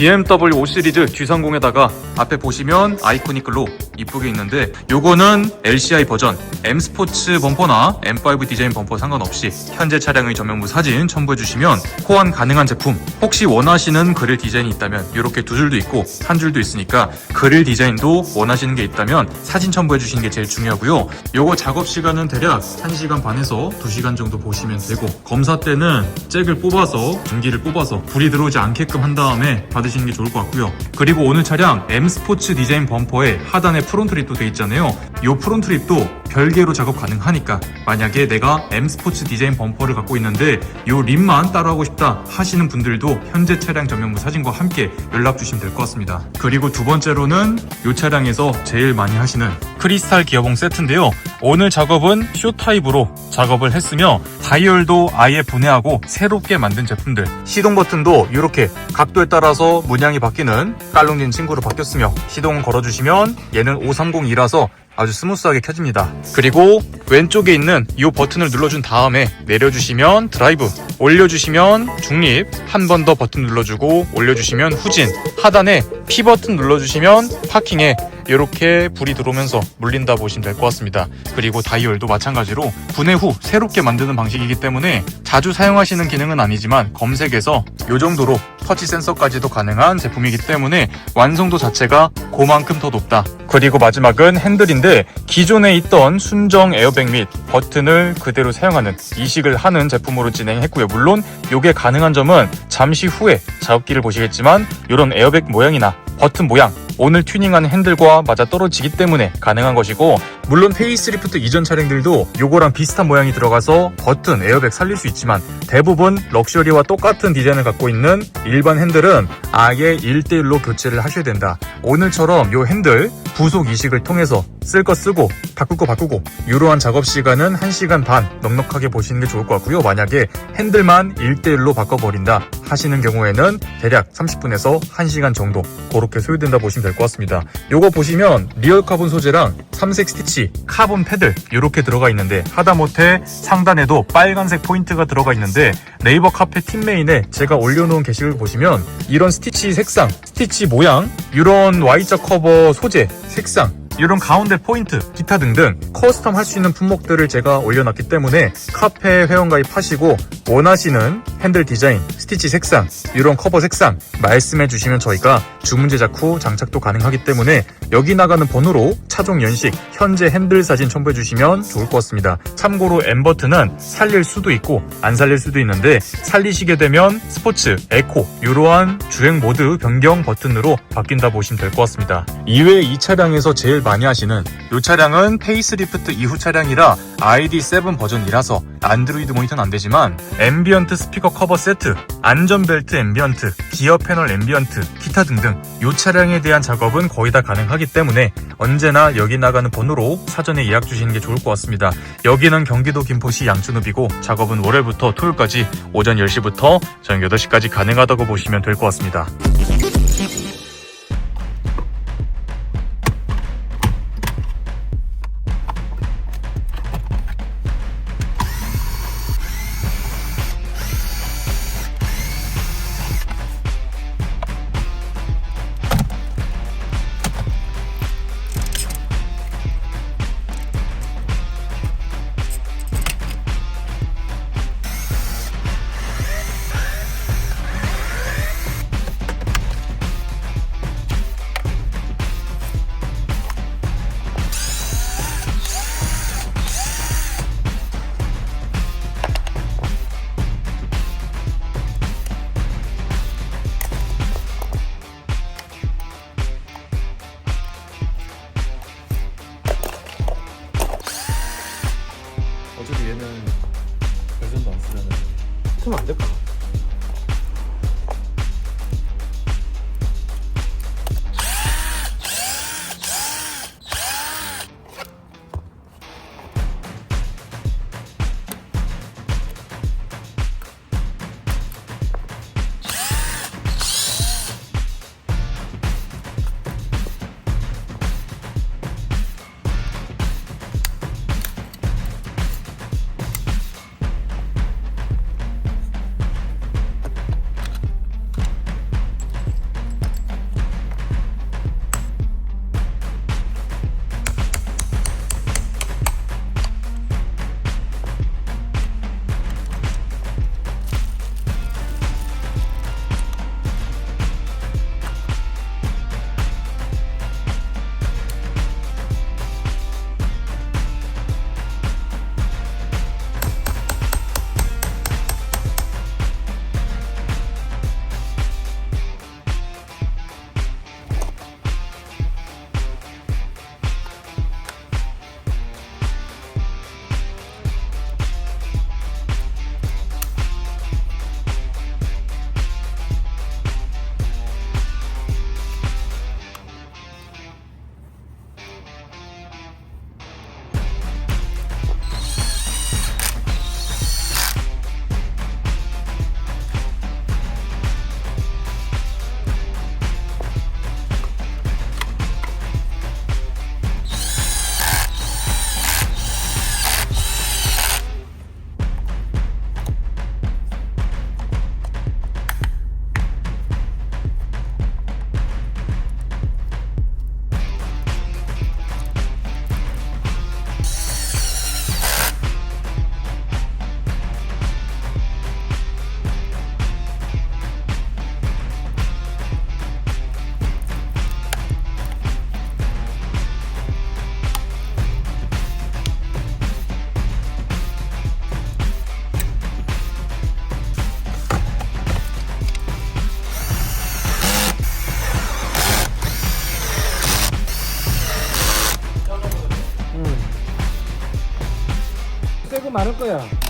BMW 5 시리즈 G30에다가 앞에 보시면 아이코닉 글로 이쁘게 있는데 요거는 LCI 버전 M 스포츠 범퍼나 M5 디자인 범퍼 상관없이 현재 차량의 전면부 사진 첨부해 주시면 호환 가능한 제품 혹시 원하시는 그릴 디자인이 있다면 이렇게 두 줄도 있고 한 줄도 있으니까 그릴 디자인도 원하시는 게 있다면 사진 첨부해 주시는 게 제일 중요하고요. 요거 작업 시간은 대략 1시간 반에서 2시간 정도 보시면 되고 검사 때는 잭을 뽑아서 전기를 뽑아서 불이 들어오지 않게끔 한 다음에 받으시는 게 좋을 것 같고요. 그리고 오늘 차량 M 스포츠 디자인 범퍼에 하단에 프론트 립도 돼 있잖아요. 요 프론트 립도 별개로 작업 가능하니까 만약에 내가 M 스포츠 디자인 범퍼를 갖고 있는데 요 립만 따로 하고 싶다 하시는 분들도 현재 차량 전면부 사진과 함께 연락 주시면 될 것 같습니다. 그리고 두 번째로는 요 차량에서 제일 많이 하시는 크리스탈 기어봉 세트인데요. 오늘 작업은 쇼 타입으로 작업을 했으며 다이얼도 아예 분해하고 새롭게 만든 제품들. 시동 버튼도 이렇게 각도에 따라서 문양이 바뀌는 깔롱진 친구로 바뀌었으며 시동 걸어주시면 얘는 530이라서 아주 스무스하게 켜집니다. 그리고 왼쪽에 있는 이 버튼을 눌러준 다음에 내려주시면 드라이브, 올려주시면 중립, 한 번 더 버튼 눌러주고 올려주시면 후진, 하단에 P 버튼 눌러주시면 파킹에 이렇게 불이 들어오면서 물린다 보시면 될 것 같습니다. 그리고 다이얼도 마찬가지로 분해 후 새롭게 만드는 방식이기 때문에 자주 사용하시는 기능은 아니지만 검색에서 이 정도로 터치 센서까지도 가능한 제품이기 때문에 완성도 자체가 그만큼 더 높다. 그리고 마지막은 핸들인데 기존에 있던 순정 에어백 및 버튼을 그대로 사용하는 이식을 하는 제품으로 진행했고요. 물론 이게 가능한 점은 잠시 후에 작업기를 보시겠지만 이런 에어백 모양이나 버튼 모양 오늘 튜닝한 핸들과 맞아 떨어지기 때문에 가능한 것이고 물론 페이스리프트 이전 차량들도 요거랑 비슷한 모양이 들어가서 버튼 에어백 살릴 수 있지만 대부분 럭셔리와 똑같은 디자인을 갖고 있는 일반 핸들은 아예 1대1로 교체를 하셔야 된다. 오늘처럼 요 핸들 부속 이식을 통해서 쓸 거 쓰고 바꿀 거 바꾸고 이러한 작업 시간은 1시간 반 넉넉하게 보시는 게 좋을 것 같고요. 만약에 핸들만 1대1로 바꿔버린다 하시는 경우에는 대략 30분에서 1시간 정도 그렇게 소요된다 보시면 될 것 같습니다. 요거 보시면 리얼 카본 소재랑 삼색 스티치 카본 패들 이렇게 들어가 있는데 하다못해 상단에도 빨간색 포인트가 들어가 있는데 네이버 카페 팀메인에 제가 올려놓은 게시글 보시면 이런 스티치 색상 스티치 모양 이런 Y자 커버 소재 색상 이런 가운데 포인트, 기타 등등 커스텀 할 수 있는 품목들을 제가 올려놨기 때문에 카페 회원가입 하시고 원하시는 핸들 디자인, 스티치 색상, 이런 커버 색상 말씀해 주시면 저희가 주문 제작 후 장착도 가능하기 때문에 여기 나가는 번호로 차종 연식, 현재 핸들 사진 첨부해 주시면 좋을 것 같습니다. 참고로 M 버튼은 살릴 수도 있고 안 살릴 수도 있는데 살리시게 되면 스포츠, 에코 이러한 주행 모드 변경 버튼으로 바뀐다 보시면 될 것 같습니다. 이외에 이 차량에서 제일 많이 하시는 이 차량은 페이스리프트 이후 차량이라 ID7 버전이라서 안드로이드 모니터는 안 되지만 앰비언트 스피커 커버 세트, 안전벨트 앰비언트, 기어 패널 앰비언트, 기타 등등 이 차량에 대한 작업은 거의 다 가능하기 때문에 언제나 여기 나가는 번호로 사전에 예약 주시는 게 좋을 것 같습니다. 여기는 경기도 김포시 양춘읍이고 작업은 월요일부터 토요일까지 오전 10시부터 저녁 8시까지 가능하다고 보시면 될 것 같습니다. 그럼 안 될까? 아이고 많을 거야.